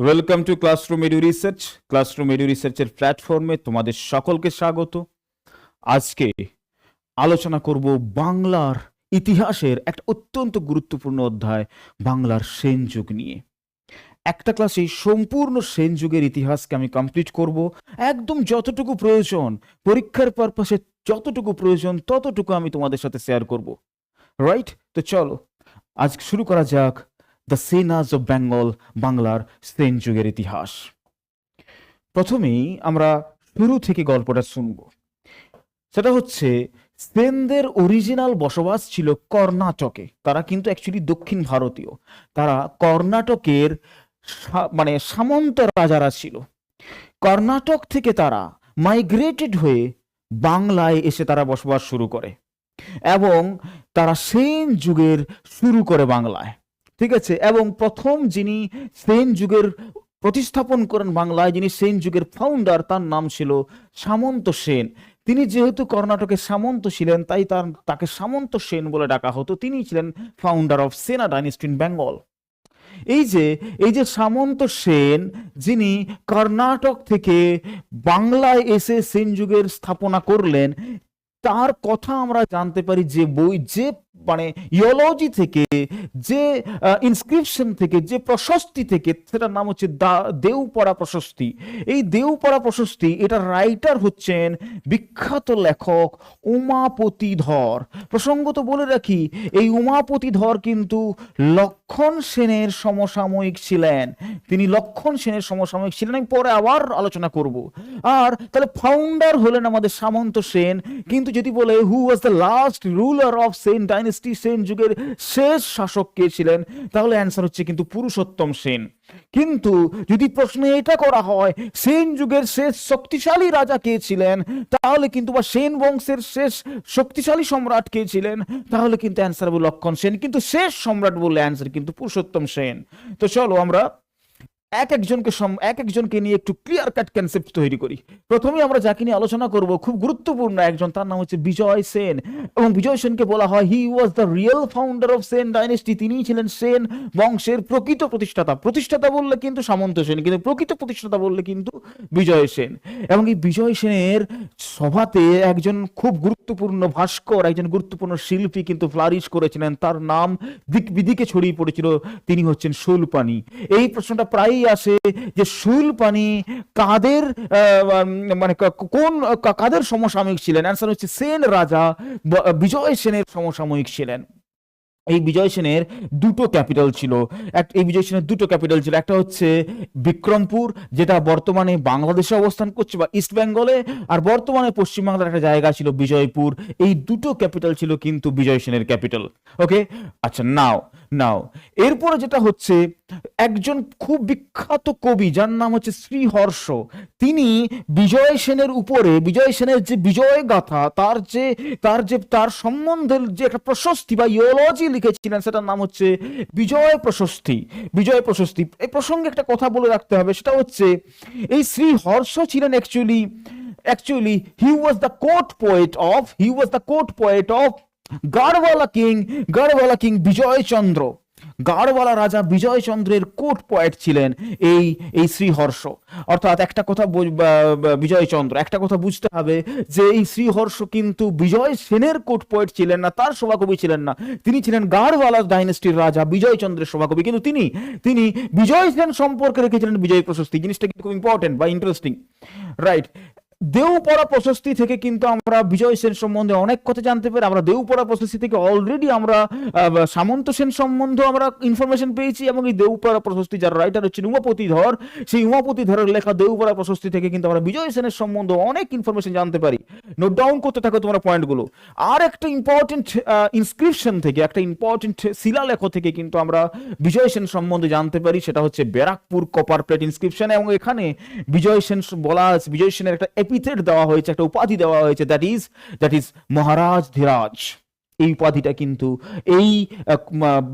Welcome to classroom edu research classroom edu রিসার্চের প্ল্যাটফর্মে তোমাদের সকলকে স্বাগত। আজকে আলোচনা করব বাংলার ইতিহাসের একটা অত্যন্ত গুরুত্বপূর্ণ অধ্যায়, বাংলার সেন যুগ নিয়ে। একটা ক্লাসে সম্পূর্ণ সেন যুগের ইতিহাসকে আমি কমপ্লিট করব। একদম যতটুকু প্রয়োজন, পরীক্ষার পারপাসে যতটুকু প্রয়োজন, ততটুকু আমি তোমাদের সাথে শেয়ার করব। রাইট তো চলো আজ শুরু করা যাক দ্য সেনাজ অফ বেঙ্গল বাংলার সেন যুগের ইতিহাস। প্রথমেই আমরা শুরু থেকে গল্পটা শুনব। সেটা হচ্ছে, সেনদের অরিজিনাল বসবাস ছিল কর্ণাটকে। তারা কিন্তু অ্যাকচুয়ালি দক্ষিণ ভারতীয়। তারা কর্ণাটকের মানে সামন্ত রাজারা ছিল। কর্ণাটক থেকে তারা মাইগ্রেটেড হয়ে বাংলায় এসে তারা বসবাস শুরু করে। এবং তারা সেন যুগের শুরু করে বাংলায়। ঠিক আছে? এবং প্রথম যিনি সেন যুগের প্রতিস্থাপন করেন বাংলায়, যিনি সেন যুগের ফাউন্ডার তার নাম ছিল সামন্ত সেন। তিনি যেহেতু কর্ণাটকে সামন্ত ছিলেন, তাই তার, তাকে সামন্ত সেন বলে ডাকা হতো। তিনি ছিলেন founder of Sena dynasty in Bengal এই যে এই যে সামন্ত সেন, যিনি কর্ণাটক থেকে বাংলায় এসে সেন যুগের স্থাপনা করলেন, তার কথা আমরা জানতে পারি যে বই যে মানে ইওলজি থেকে যে ইনস্ক্রিপশন থেকে, যে প্রশস্তি থেকে, সেটার নাম হচ্ছে দেউপড়া প্রশস্তি। এই দেউপড়া প্রশস্তি এটা রাইটার হচ্ছেন বিখ্যাত লেখক উমাপতি ধর প্রসঙ্গত বলে রাখি, এই উমাপতি ধর কিন্তু লক্ষণ সেনের সমসাময়িক ছিলেন। তিনি লক্ষণ সেনের সমসাময়িক ছিলেন, আমি পরে আবার আলোচনা করব। আর তাহলে ফাউন্ডার হলেন আমাদের সামন্ত সেন, কিন্তু যদি বলে who was the last ruler of Sen dynasty Sen যুগের শেষ শাসক কে ছিলেন? তাহলে অ্যান্সার হচ্ছে কিন্তু পুরুষোত্তম সেন। কিন্তু যদি প্রশ্নে এটা করা হয়, সেন যুগের শেষ শক্তিশালী রাজা কে ছিলেন? তাহলে কিন্তু বা সেন বংশের শেষ শক্তিশালী সম্রাট কে ছিলেন? তাহলে কিন্তু অ্যান্সার হবে লক্ষণ সেন। কিন্তু শেষ সম্রাট বললে অ্যান্সার কিন্তু পুরুষোত্তম সেন। তো চলো আমরা এক একজনকে এক একজনকে নিয়ে একটু ক্লিয়ার কাট কনসেপ্ট তৈরি করি। প্রথমে আমরা যাকে নিয়ে আলোচনা করব, খুব গুরুত্বপূর্ণ একজন, তার নাম হচ্ছে বিজয় সেন। এবং বিজয় সেনকে বলা হয় he was the real founder of Sen dynasty তিনিই ছিলেন সেন বংশের প্রকৃত প্রতিষ্ঠাতা। প্রতিষ্ঠাতা বললে কিন্তু সামন্ত সেন, কিন্তু প্রকৃত প্রতিষ্ঠাতা বললে কিন্তু বিজয় সেন। এবং এই বিজয় সেনের সভাতে একজন খুব গুরুত্বপূর্ণ ভাস্কর, একজন গুরুত্বপূর্ণ শিল্পী কিন্তু ফ্লারিশ করেছিলেন। তার নাম দিক বিদিকে ছড়িয়ে পড়েছিল। তিনি হচ্ছেন শুলপানি। এই প্রশ্নটা প্রায়ই আসে যে শুলপানি কাদের মানে কোন কাদের সমসাময়িক ছিলেন? অ্যান্সার হচ্ছে সেন রাজা বিজয় সেনের সমসাময়িক ছিলেন। এই বিজয় সেনের দুটো ক্যাপিটাল ছিল। এই বিজয় সেনের দুটো ক্যাপিটাল ছিল। একটা হচ্ছে বিক্রমপুর, যেটা বর্তমানে বাংলাদেশে অবস্থান করছে বা ইস্ট বেঙ্গলে, আর বর্তমানে পশ্চিমবাংলার একটা জায়গা ছিল বিজয়পুর। এই দুটো ক্যাপিটাল ছিল কিন্তু বিজয় সেনের ক্যাপিটাল। ওকে আচ্ছা নাও নাও। এরপরে যেটা হচ্ছে, একজন খুব বিখ্যাত কবি যার নাম হচ্ছে শ্রীহর্ষ, তিনি বিজয় সেনের উপরে, বিজয় সেনের যে বিজয় গাথা, তার যে তার যে, তার সম্বন্ধে যে একটা প্রশস্তি বা ইওলজি লিখেছিলেন, সেটার নাম হচ্ছে বিজয় প্রশস্তি। বিজয় প্রশস্তি। এই প্রসঙ্গে একটা কথা বলে রাখতে হবে, সেটা হচ্ছে, এই শ্রীহর্ষ ছিলেন actually actually he was the court poet of he was the court poet of Gahadavala king Gahadavala king Vijay Chandra Gahadavala রাজা বিজয় চন্দ্রের কোট পয়েট ছিলেন এই এই শ্রীহর্ষ। অর্থাৎ একটা কথা বুঝ- বা- বা- বিজয় চন্দ্র একটা কথা বুঝতে হবে যে এই শ্রীহর্ষ কিন্তু বিজয় সেনের কোট পয়েট ছিলেন না, তার সভাকবি ছিলেন না। তিনি ছিলেন গাড়ওয়ালা ডাইনেস্টির রাজা, বিজয়চন্দ্রের সভাকবি। কিন্তু তিনি তিনি বিজয় সেন সম্পর্কে রেখেছিলেন বিজয় প্রশস্তি। জিনিসটা কিন্তু খুব ইম্পর্টেন্ট বা ইন্টারেস্টিং রাইট দেউপড়া প্রশস্তি থেকে কিন্তু আমরা বিজয় সেন সম্বন্ধে অনেক কথা জানতে পারি, আমরা দেউপড়া প্রশস্তি থেকে অলরেডি আমরা সামন্ত সেন সম্বন্ধে আমরা ইনফরমেশন পেয়েছি এবং এই দেউপড়া প্রশস্তি যার রাইটার হচ্ছেন উমাপতি ধর, সেই উমাপতি ধরের লেখা দেউপড়া প্রশস্তি থেকে কিন্তু আমরা বিজয় সেনের সম্বন্ধে অনেক ইনফরমেশন জানতে পারি। নোট ডাউন করতে থাকো তোমরা পয়েন্টগুলো আর একটা ইম্পর্টেন্ট ইনস্ক্রিপশন থেকে, একটা ইম্পর্টেন্ট শিলালেখ থেকে কিন্তু আমরা বিজয় সেন সম্বন্ধে জানতে পারি, সেটা হচ্ছে ব্যারাকপুর কপার প্লেট ইনস্ক্রিপশন এবং এখানে বিজয় সেন বলা আছে, বিজয় সেনের একটা এপিথেট দেওয়া হয়েছে, একটা উপাধি দেওয়া হয়েছে that is that is Maharaj Dhiraj. এই উপাধিটা কিন্তু এই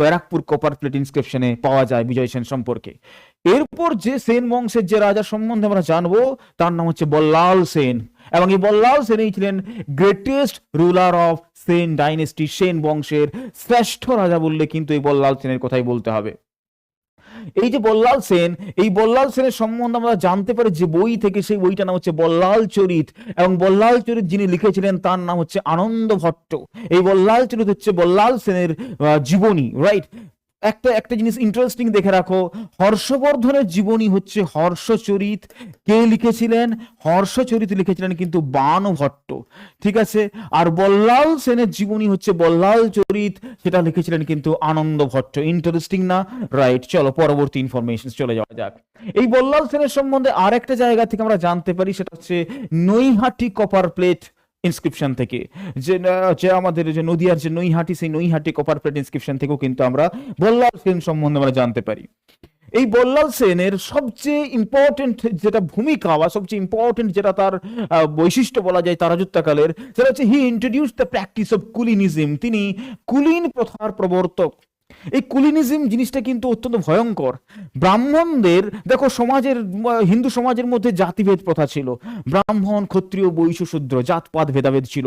ব্যারাকপুর কপার প্লেট ইনস্ক্রিপশনে পাওয়া যায় বিজয় সেন সম্পর্কে। এরপর যে সেন বংশের যে রাজা সম্বন্ধে আমরা জানব, তার নাম হচ্ছে বল্লাল সেন। এবং এই বল্লাল সেনই ছিলেন greatest ruler of Sen dynasty Sen বংশের শ্রেষ্ঠ রাজা বললে কিন্তু এই বল্লাল সেনের কথাই বলতে হবে। এই যে বল্লাল সেন, এই বল্লাল সেনের সম্বন্ধে আমরা জানতে পারি যে বই থেকে সেই বইটার নাম হচ্ছে বল্লাল চরিত এবং বল্লাল চরিত যিনি লিখেছিলেন তার নাম হচ্ছে আনন্দ ভট্ট। এই বল্লাল চরিত হচ্ছে বল্লাল সেনের জীবনী রাইট একটা একটা জিনিস ইন্টারেস্টিং দেখে রাখো। হর্ষবর্ধনের জীবনী হচ্ছে হর্ষচরিত। কে লিখেছিলেন? হর্ষচরিত লিখেছিলেন কিন্তু বান ভট্ট। ঠিক আছে? আর বল্লাল সেনের জীবনী হচ্ছে বল্লাল চরিত। সেটা লিখেছিলেন কিন্তু আনন্দ ভট্ট। ইন্টারেস্টিং না? রাইট চলো পরবর্তী ইনফরমেশন চলে যাওয়া যাক। এই বল্লাল সেনের সম্বন্ধে আর একটা জায়গা থেকে আমরা জানতে পারি, সেটা হচ্ছে নৈহাটি কপার প্লেট ইনস্ক্রিপশন থেকে। যে যে আমাদের যে নদিয়ার যে নৈহাটি, সেই নৈহাটি কপার প্লেট ইনস্ক্রিপশন থেকেও কিন্তু আমরা বল্লাল সেন সম্বন্ধে আমরা জানতে পারি। এই বল্লাল সেনের সবচেয়ে ইম্পর্টেন্ট যেটা ভূমিকা বা সবচেয়ে ইম্পর্টেন্ট যেটা তার বৈশিষ্ট্য বলা যায় তার রাজত্বকালের সেটা হচ্ছে he introduce the practice of kulinism তিনি কুলিন প্রথার প্রবর্তক। এই কুলিনিজম জিনিসটা কিন্তু অত্যন্ত ভয়ঙ্কর। ব্রাহ্মণদের, দেখো সমাজের, হিন্দু সমাজের মধ্যে জাতিভেদ প্রথা ছিল। ব্রাহ্মণ, ক্ষত্রিয়, বৈশ্য, শূদ্র, জাতপাত, ভেদাভেদ ছিল।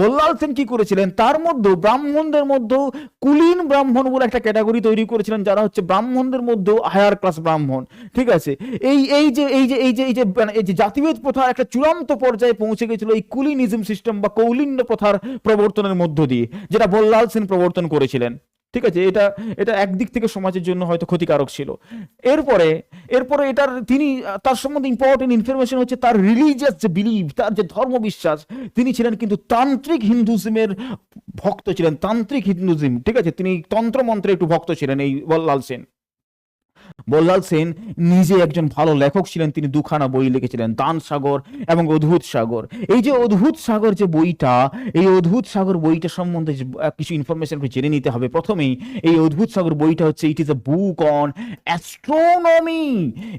বল্লাল সেন কি করেছিলেন? তার মধ্যেও ব্রাহ্মণদের মধ্যেও কুলীন ব্রাহ্মণ বলে একটা ক্যাটাগরি তৈরি করেছিলেন, যারা হচ্ছে ব্রাহ্মণদের মধ্যেও হায়ার ক্লাস ব্রাহ্মণ। ঠিক আছে? এই এই যে এই যে এই যে এই যে মানে এই যে জাতিভেদ প্রথা একটা চূড়ান্ত পর্যায়ে পৌঁছে গেছিল এই কুলিনিজম সিস্টেম বা কৌলিন্য প্রথার প্রবর্তনের মধ্য দিয়ে, যেটা বল্লাল সেন প্রবর্তন করেছিলেন। ঠিক আছে, এটা এটা একদিক থেকে সমাজের জন্য হয়তো ক্ষতিকারক ছিল। এরপরে এরপরে এটার, তিনি, তার সম্বন্ধে ইম্পর্টেন্ট ইনফরমেশন হচ্ছে তার রিলিজিয়াস যে বিলিভ তার যে ধর্মবিশ্বাস, তিনি ছিলেন কিন্তু তান্ত্রিক হিন্দুজমের ভক্ত ছিলেন, তান্ত্রিক হিন্দুজম, ঠিক আছে? তিনি তন্ত্রমন্ত্রে একটু ভক্ত ছিলেন এই বল্লাল সেন। বল্লাল সেন নিজে একজন ভালো লেখক ছিলেন। তিনি দুখানা বই লিখেছিলেন, দান সাগর এবং অদ্ভুত সাগর। এই যে অদ্ভুত সাগর যে বইটা, এই অদ্ভুত সাগর বইটা সম্বন্ধে কিছু ইনফরমেশন জেনে নিতে হবে। প্রথমেই এই অদ্ভুত সাগর বইটা হচ্ছে it is a book on astronomy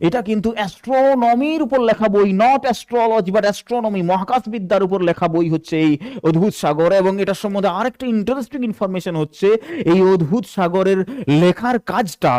এটা কিন্তু অ্যাস্ট্রোনমির উপর লেখা বই নট অ্যাস্ট্রোলজি বাট অ্যাস্ট্রোনমি মহাকাশ বিদ্যার উপর লেখা বই হচ্ছে এই অদ্ভুত সাগর। এবং এটা সম্বন্ধে আরেকটা ইন্টারেস্টিং ইনফরমেশন হচ্ছে, এই অদ্ভুত সাগরের লেখার কাজটা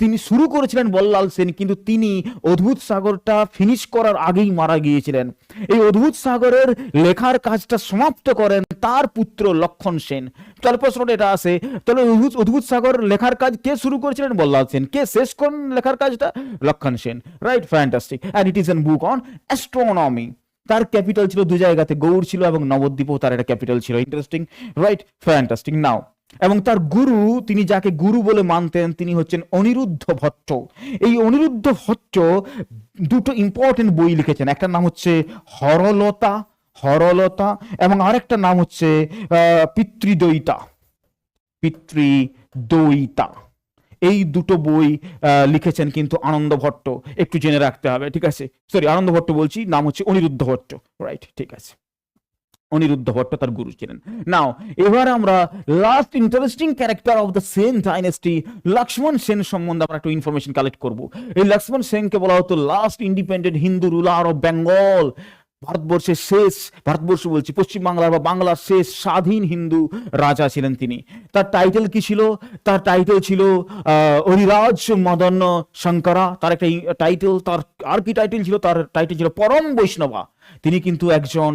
তিনি শুরু করেছিলেন বল্লাল সেন, কিন্তু তিনি অদ্ভুত সাগরটা ফিনিশ করার আগেই মারা গিয়েছিলেন। এই অদ্ভুত সাগরের লেখার কাজটা সমাপ্ত করেন তার পুত্র লক্ষণ সেন। তাহলে প্রশ্নটা এটা আসে তাহলে অদ্ভুত অদ্ভুত সাগর লেখার কাজ কে শুরু করেছিলেন? বল্লাল সেন। কে শেষ করেন লেখার কাজটা? Lakshman Sen. Right fantastic and it is an book on astronomy তার ক্যাপিটাল ছিল দু জায়গাতে, গৌড় ছিল এবং নবদ্বীপও তার একটা ক্যাপিটাল ছিল। ইন্টারেস্টিং রাইট ফ্যান্টাস্টিক নাও এবং তার গুরু তিনি যাকে গুরু বলে মানতেন তিনি হচ্ছেন অনিরুদ্ধ ভট্ট। এই অনিরুদ্ধ ভট্ট দুটো ইম্পর্টেন্ট বই লিখেছেন। একটা নাম হচ্ছে হরলতা হরলতা এবং আরেকটা নাম হচ্ছে আহ, পিতৃদয়িতা পিতৃদয়িতা এই দুটো বই লিখেছেন কিন্তু আনন্দ ভট্ট। একটু জেনে রাখতে হবে ঠিক আছে? সরি আনন্দ ভট্ট বলছি নাম হচ্ছে অনিরুদ্ধ ভট্ট। রাইট ঠিক আছে। অনিরুদ্ধ ভট্ট তার গুরু ছিলেন। নাও এবার আমরা last interesting character of the Sen dynasty Lakshman Sen সম্বন্ধে আমরা একটু ইনফরমেশন কালেক্ট করব। এই লক্ষ্মণ সেনকে বলা হতো last independent Hindu ruler of Bengal ভারতবর্ষের শেষ ভারতবর্ষ বলছি পশ্চিমবাংলার বা বাংলার শেষ স্বাধীন হিন্দু রাজা ছিলেন তিনি। তার টাইটেল কি ছিল? তার টাইটেল ছিল আহ, হরিরাজ মদন শঙ্করা। তার একটা টাইটেল তার আর কি টাইটেল ছিল? তার টাইটেল ছিল পরম বৈষ্ণবা। তিনি কিন্তু একজন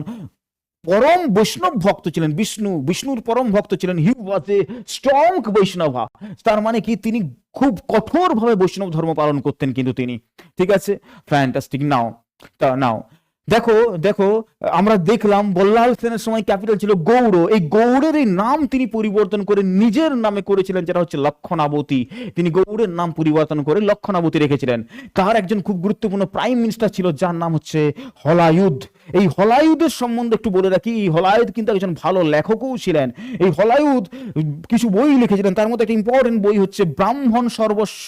পরম বৈষ্ণব ভক্ত ছিলেন, বিষ্ণু, বিষ্ণুর পরম ভক্ত ছিলেন হি ওয়াজ এ স্ট্রং বৈষ্ণবা। তার মানে কি, তিনি খুব কঠোরভাবে বৈষ্ণব ধর্ম পালন করতেন কিন্তু তিনি। ঠিক আছে? ফ্যান্টাস্টিক নাও তা নাও দেখো দেখো, আমরা দেখলাম বল্লাল সেনের সময় ক্যাপিটাল ছিল গৌড়। এই গৌড়ের এই নাম তিনি পরিবর্তন করে নিজের নামে করেছিলেন, যেটা হচ্ছে লক্ষণাবতী। তিনি গৌড়ের নাম পরিবর্তন করে লক্ষণাবতী রেখেছিলেন। তার একজন খুব গুরুত্বপূর্ণ প্রাইম মিনিস্টার ছিল, যার নাম হচ্ছে হলায়ুধ এই হলায়ুধের সম্বন্ধে একটু বলে রাখি, এই হলায়ুধ কিন্তু একজন ভালো লেখকও ছিলেন। এই হলায়ুধ কিছু বই লিখেছিলেন, তার মধ্যে একটা ইম্পর্টেন্ট বই হচ্ছে ব্রাহ্মণ সর্বস্ব।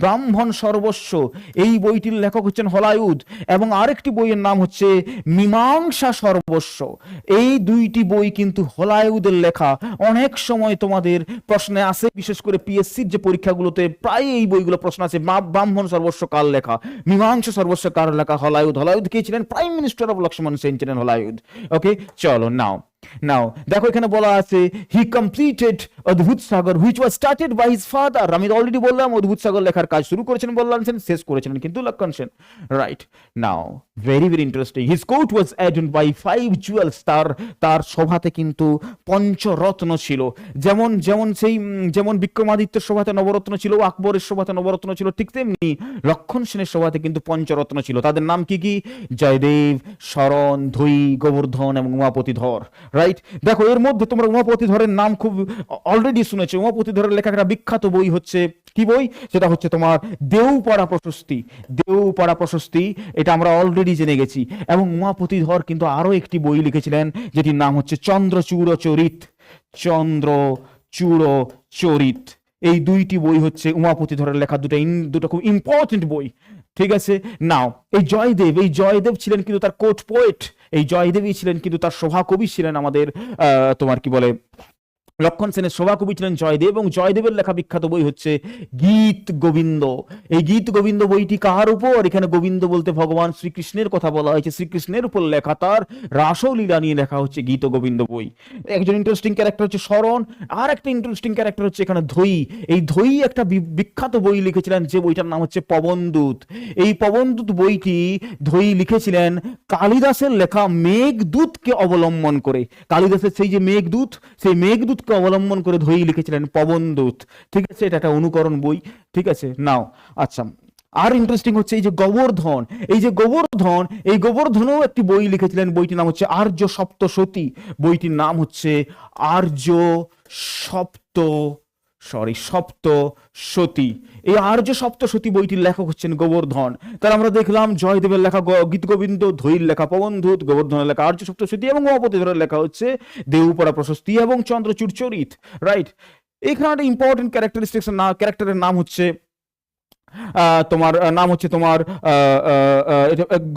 ব্রাহ্মণ সর্বস্ব। এই বইটির লেখক হচ্ছেন হলায়ুধ এবং আরেকটি বইয়ের নাম হচ্ছে মীমাংসা সর্বস্ব। এই দুইটি বই কিন্তু হলায়ুদের লেখা অনেক সময় তোমাদের প্রশ্নে আসে বিশেষ করে পিএসসির যে পরীক্ষাগুলোতে প্রায় এই বইগুলো প্রশ্ন আছে ব্রাহ্মণ সর্বস্ব কার লেখা? মীমাংসা সর্বস্ব কার লেখা? হলায়ুদ হলায়ুদ কে ছিলেন? Prime minister of Lakshman Sen ছিলেন হলায়ুদ। ওকে চলো, নাও। নাও দেখো এখানে বলা আছে he completed Adbhut Sagar which was started by his father আমি অলরেডি বললাম, অদ্ভুত সাগর লেখার কাজ শুরু করেছেন বললাম, সেন শেষ করেছিলেন। কিন্তু Lakshman Sen. Right now very very interesting his court was adorned by five jewels তার তার সভাতে কিন্তু পঞ্চরত্ন ছিল। যেমন যেমন সেই, যেমন বিক্রমাদিত্যের সভাতে নবরত্ন ছিল, আকবরের সভাতে নবরত্ন ছিল, ঠিক তেমনি লক্ষণ সেনের সভাতে কিন্তু পঞ্চরত্ন ছিল। তাদের নাম কি কি? জয়দেব, শরণ ধৈ গোবর্ধন এবং উমাপতি ধর। রাইট দেখো, এর মধ্যে তোমরা উমাপতি ধরের নাম খুব অলরেডি শুনেছো। উমাপতি ধরের লেখা একটা বিখ্যাত বই হচ্ছে কি বই? সেটা হচ্ছে তোমার দেউপাড়া প্রশস্তি। দেউপাড়া প্রশস্তি, এটা আমরা অলরেডি জেনে গেছি। এবং উমাপতি ধর কিন্তু আরও একটি বই লিখেছিলেন, যেটির নাম হচ্ছে চন্দ্রচূড় চরিত চন্দ্র চূড় চরিত এই দুইটি বই হচ্ছে উমাপতি ধরের লেখা। দুটো দুটো খুব ইম্পর্টেন্ট বই। ঠিক আছে? নাও এই জয়দেব এই জয়দেব ছিলেন কিন্তু তার কোট পোয়েট এই জয়দেবই ছিলেন কিন্তু তার শোভা সভাকবি ছিলেন আমাদের তোমার কি বলে লক্ষণ সেনের সভাকবি ছিলেন জয়দেব এবং জয়দেবের লেখা বিখ্যাত বই হচ্ছে গীত গোবিন্দ। এই গীত গোবিন্দ বইটি কার উপর? এখানে গোবিন্দ বলতে ভগবান শ্রীকৃষ্ণের কথা বলা হয়েছে। শ্রীকৃষ্ণের উপর লেখা তার রাসলীলা নিয়ে লেখা হচ্ছে গীত গোবিন্দ বই। একজন ইন্টারেস্টিং ক্যারেক্টার হচ্ছে শরণ আর একটা ইন্টারেস্টিং ক্যারেক্টার হচ্ছে এখানে ধৈ এই ধৈ একটা বিখ্যাত বই লিখেছিলেন যে বইটার নাম হচ্ছে পবনদূত। এই পবনদূত বইটি ধৈ লিখেছিলেন কালিদাসের লেখা মেঘদূতকে অবলম্বন করে। কালিদাসের সেই যে মেঘদূত, সেই মেঘদূতকে অবলম্বন করে ধৈ লিখেছিলেন পবনদূত ঠিক আছে? এটা একটা অনুকরণ বই। ঠিক আছে? নাও। আচ্ছা। আর ইন্টারেস্টিং হচ্ছে এই যে গোবর্ধন। এই যে গোবর্ধন, এই গোবর্ধনও একটি বই লিখেছিলেন। বইটির নাম হচ্ছে আর্য সপ্তসতী। বইটির নাম হচ্ছে আর্য সপ্ত সরি সপ্ত সতী এই আর্য সপ্তশতী বইটির লেখক হচ্ছেন গোবর্ধন। তার আমরা দেখলাম জয়দেবের লেখা গ- গীত গোবিন্দ, ধৈর লেখা পবনধূত গোবর্ধনের লেখা আর্য সপ্তশতী এবং উমাপতিধরের লেখা হচ্ছে দেউপড়া প্রশস্তি এবং চন্দ্রচূড় চরিত। রাইট এখানে একটা ইম্পর্টেন্ট ক্যারেক্টারিস্টিক্স না ক্যারেক্টারের নাম হচ্ছে তোমার নাম হচ্ছে তোমার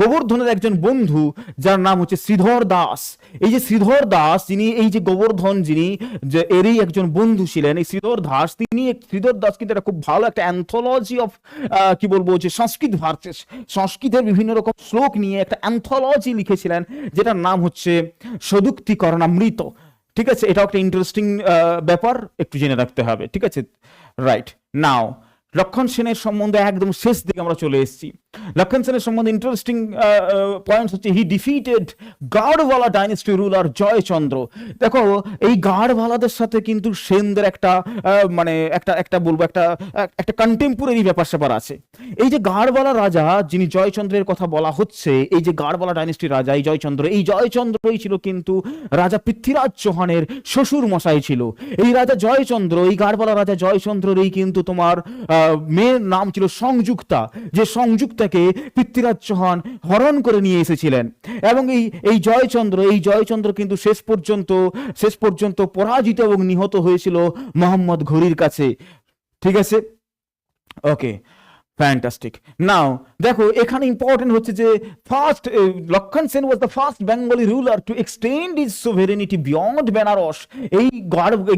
গোবর্ধনের একজন বন্ধু, যার নাম হচ্ছে শ্রীধর দাস। এই যে শ্রীধর দাস, যিনি, এই যে গোবর্ধন যিনি, যে এরই একজন বন্ধু ছিলেন, এই শ্রীধর দাস, তিনি শ্রীধর দাস কিন্তু একটা খুব ভালো একটা অ্যান্থোলজি অফ কি বলব, যে সংস্কৃত ভার্সেস সংস্কৃতের বিভিন্ন রকম শ্লোক নিয়ে একটা অ্যান্থোলজি লিখেছিলেন, যেটার নাম হচ্ছে সদুক্তিকরণামৃত। ঠিক আছে? এটাও একটা ইন্টারেস্টিং ব্যাপার, একটু জেনে রাখতে হবে। ঠিক আছে? রাইট নাও লক্ষণ সেনের সম্বন্ধে একদম শেষ দিকে আমরা চলে এসেছি। লক্ষণ সেনের সম্বন্ধে ইন্টারেস্টিং পয়েন্টস হচ্ছে he defeated Gahadavala dynasty ruler Jaichandra দেখো, এই গাঢ়ওয়ালাদের সাথে কিন্তু সেনদের একটা মানে একটা একটা বলব, একটা একটা কন্টেম্পোরারি ব্যাপার স্যাপার আছে। এই যে গাঢ়ওয়ালা রাজা, যিনি জয়চন্দ্রের কথা বলা হচ্ছে, এই যে গাঢ়ওয়ালা ডাইনেস্টির রাজা, এই জয়চন্দ্র, এই জয়চন্দ্রই ছিল কিন্তু রাজা পৃথ্বীরাজ চৌহানের শ্বশুর মশাই ছিল। এই রাজা জয়চন্দ্র, এই গাঢ়ওয়ালা রাজা জয়চন্দ্রেরই কিন্তু তোমার মেয়ের নাম ছিল সংযুক্তা। যে সংযুক্তাকে পৃথ্বীরাজ চৌহান হরণ করে নিয়ে এসেছিলেন। এবং এই এই জয়চন্দ্র এই জয়চন্দ্র কিন্তু শেষ পর্যন্ত শেষ পর্যন্ত পরাজিত এবং নিহত হয়েছিল মোহাম্মদ ঘুরির কাছে। ঠিক আছে? ওকে ফ্যান্টাস্টিক নাও দেখো, এখানে ইম্পর্টেন্ট হচ্ছে যে first Lakshman Sen was the first Bengali ruler to extend is sovereignty beyond Benares এই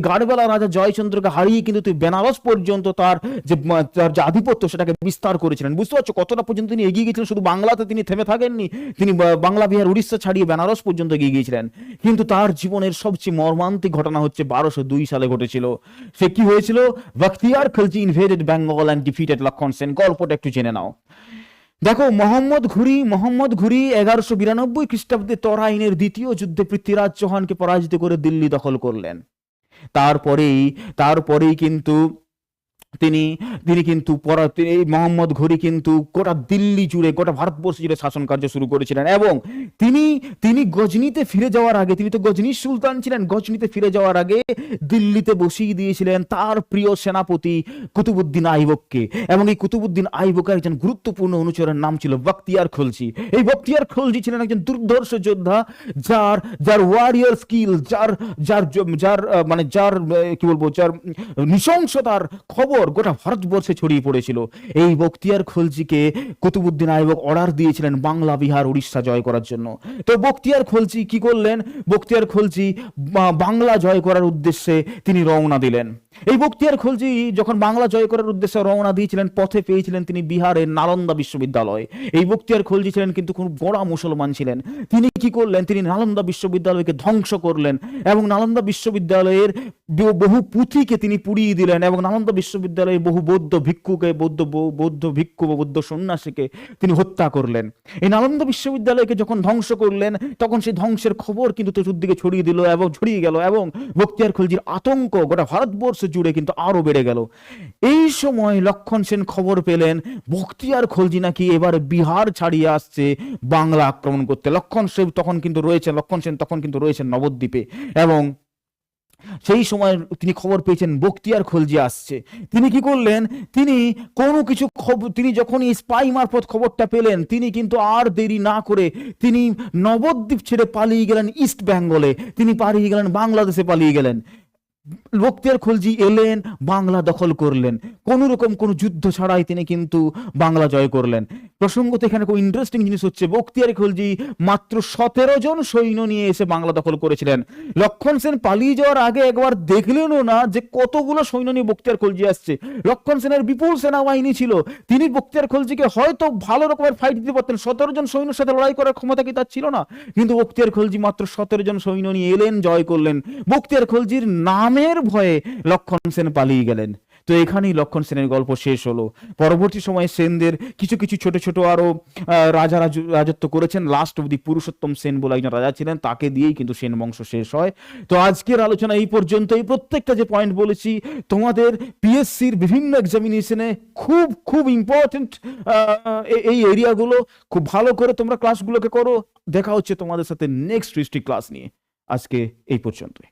গাঢ়বেলা রাজা জয়চন্দ্রকে হারিয়ে কিন্তু তুই বেনারস পর্যন্ত তার যে তার যে আধিপত্য সেটাকে বিস্তার করেছিলেন। বুঝতে পারছ? কতটা পর্যন্ত তিনি এগিয়ে গিয়েছিলেন? শুধু বাংলাতে তিনি থেমে থাকেননি। তিনি বাংলা, বিহার, উড়িষ্যা ছাড়িয়ে বেনারস পর্যন্ত এগিয়ে গিয়েছিলেন। কিন্তু তার জীবনের সবচেয়ে মর্মান্তিক ঘটনা হচ্ছে বারোশো দুই সালে ঘটেছিল। সে কি হয়েছিল? Bakhtiyar Khalji invaded Bengal and defeated Lakshman Sen. গল্পটা একটু জেনে নাও। দেখো, মোহাম্মদ ঘুরি মোহাম্মদ ঘুরি, এগারোশো বিরানব্বই খ্রিস্টাব্দে তরাইনের দ্বিতীয় যুদ্ধে পৃথ্বীরাজ চৌহানকে পরাজিত করে দিল্লি দখল করলেন। তারপরেই তারপরেই কিন্তু তিনি তিনি কিন্তু এই মোহাম্মদ ঘুরি কিন্তু গোটা দিল্লি জুড়ে, গোটা ভারতবর্ষ জুড়ে শাসন কার্য শুরু করেছিলেন এবং তিনি তিনি গজনিতে ফিরে যাওয়ার আগে, তিনি তো গজনির সুলতান ছিলেন, গজনিতে ফিরে যাওয়ার আগে দিল্লিতে বসিয়ে দিয়েছিলেন তার প্রিয় সেনাপতি কুতুবুদ্দিন আইবককে। এবং এই কুতুবুদ্দিন আইবকের একজন গুরুত্বপূর্ণ অনুচরের নাম ছিল বখতিয়ার খলজি। এই বখতিয়ার খলজি ছিলেন একজন দুর্ধর্ষ যোদ্ধা, যার যার ওয়ারিয়ার স্কিল যার যার যার মানে যার কি বলব, যার নৃশংসতার খবর গোটা ভারতবর্ষে ছড়িয়ে পড়েছিল। এই বক্তিয়ার খলজিকে কুতুবুদ্দিন আইবক অর্ডার দিয়েছিলেন বাংলা, বিহার, উড়িষ্যা জয় করার জন্য। তো বক্তিয়ার খলজি কি করলেন? বক্তিয়ার খলজি বাংলা জয় করার উদ্দেশ্যে তিনি রওনা দিলেন। এই বক্তিয়ার খলজি যখন বাংলা জয় করার উদ্দেশ্যে রওনা দিয়েছিলেন, পথে পেয়েছিলেন তিনি বিহারের নালন্দা বিশ্ববিদ্যালয়। এই বক্তিয়ার খলজি ছিলেন কিন্তু খুব বড় মুসলমান ছিলেন। তিনি কি করলেন? তিনি নালন্দা বিশ্ববিদ্যালয়কে ধ্বংস করলেন এবং নালন্দা বিশ্ববিদ্যালয়ের বহু পুঁথিকে তিনি পুড়িয়ে দিলেন এবং নালন্দা বিশ্ববিদ্যালয়ের বহু বৌদ্ধ ভিক্ষুকে, বৌদ্ধ বৌদ্ধ ভিক্ষু বা বৌদ্ধ সন্ন্যাসীকে তিনি হত্যা করলেন। এই নালন্দা বিশ্ববিদ্যালয়কে যখন ধ্বংস করলেন, তখন সেই ধ্বংসের খবর কিন্তু চতুর্দিকে ছড়িয়ে দিল এবং ছড়িয়ে গেল এবং বক্তিয়ার খলজির আতঙ্ক গোটা ভারতবর্ষ জুড়ে কিন্তু আরও বেড়ে গেল। এই সময় লক্ষণ সেন খবর পেলেন বক্তিয়ার খলজি নাকি এবার বিহার ছাড়িয়ে আসছে বাংলা আক্রমণ করতে। লক্ষণ সেন তখন কিন্তু রয়েছেন, লক্ষণ সেন তখন কিন্তু রয়েছেন নবদ্বীপে এবং সেই সময় তিনি খবর পেয়েছেন বক্তিয়ার খলজি আসছে। তিনি কি করলেন? তিনি কোনো কিছু খবর তিনি যখন স্পাই মারফত খবরটা পেলেন, তিনি কিন্তু আর দেরি না করে তিনি নবদ্বীপ ছেড়ে পালিয়ে গেলেন ইস্ট বেঙ্গলে তিনি পালিয়ে গেলেন বাংলাদেশে পালিয়ে গেলেন। বক্তিয়ার খলজি এলেন, বাংলা দখল করলেন। কোন রকম কোনো যুদ্ধ ছাড়াই তিনি কিন্তু বাংলা জয় করলেন। প্রসঙ্গত এখানে খুব ইন্টারেস্টিং জিনিস হচ্ছে, বক্তিয়ার খলজি মাত্র সতেরো জন সৈন্য নিয়ে এসে বাংলা দখল করেছিলেন। লক্ষণ সেন পালিয়ে যাওয়ার আগে একবার দেখলেনও না যে কতগুলো সৈন্য নিয়ে বক্তিয়ার খলজি আসছে। লক্ষণ সেনের বিপুল সেনাবাহিনী ছিল। তিনি বক্তিয়ার খলজিকে হয়তো ভালো রকমের ফাইট দিতে পারতেন। সতেরো জন সৈন্যের সাথে লড়াই করার ক্ষমতা কি তার ছিল না? কিন্তু বক্তিয়ার খলজি মাত্র সতেরো জন সৈন্য নিয়ে এলেন, জয় করলেন। বক্তিয়ার খলজির নামের ভয়ে লক্ষণ সেন পালিয়ে গেলেন। তো এখানেই লক্ষণ সেনের গল্প শেষ হলো। পরবর্তী সময়ে সেনদের কিছু কিছু ছোট ছোট আরও রাজা রাজত্ব করেছেন। লাস্ট অবধি পুরুষোত্তম সেন বলে একজন রাজা ছিলেন। তাকে দিয়েই কিন্তু সেন বংশ শেষ হয়। তো আজকের আলোচনা এই পর্যন্ত এই প্রত্যেকটা যে পয়েন্ট বলেছি, তোমাদের পিএসসির বিভিন্ন এক্সামিনেশনে খুব খুব ইম্পর্টেন্ট এই এরিয়াগুলো খুব ভালো করে তোমরা ক্লাসগুলোকে করো। দেখা হচ্ছে তোমাদের সাথে নেক্সট হিস্ট্রি ক্লাস নিয়ে। আজকে এই পর্যন্তই।